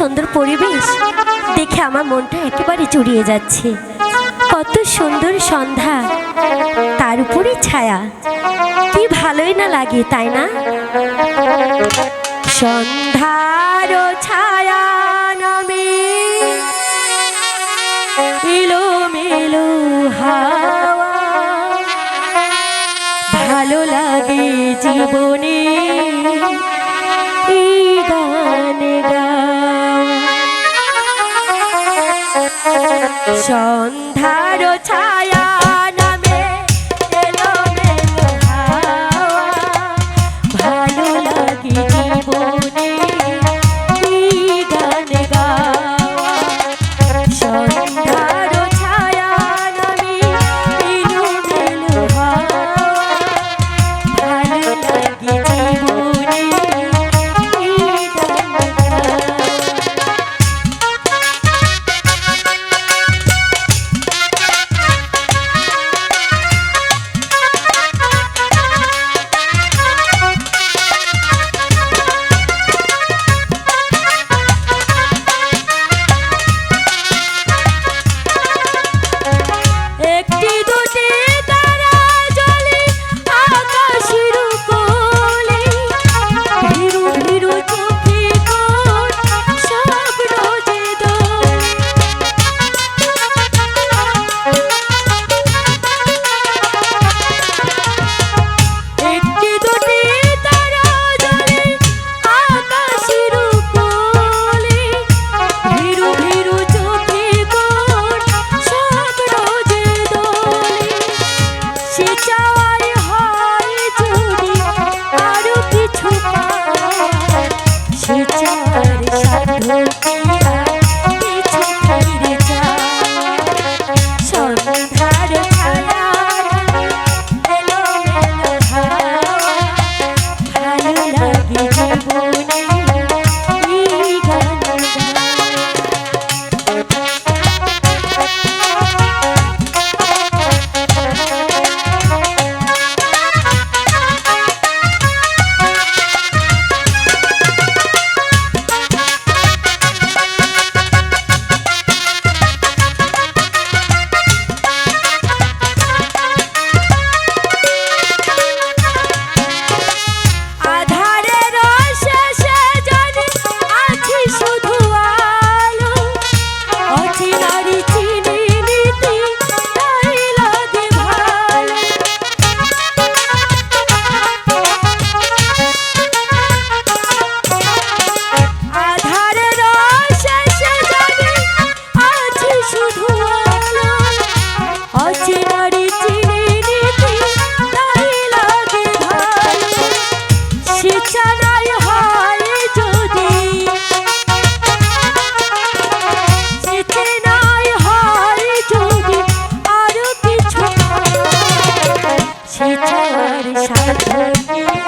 সুন্দর পরিবেশ দেখে আমার মনটা একেবারে জড়িয়ে যাচ্ছে। কত সুন্দর সন্ধ্যা, তার উপরে ছায়া। কি ভালোই না লাগে, তাই না? সন্ধ্যার ছায়া নামে এলো মেলো হাওয়া। ভালো লাগে জীবনে এই গান গা সন্ধ্যার ছায়া সাথে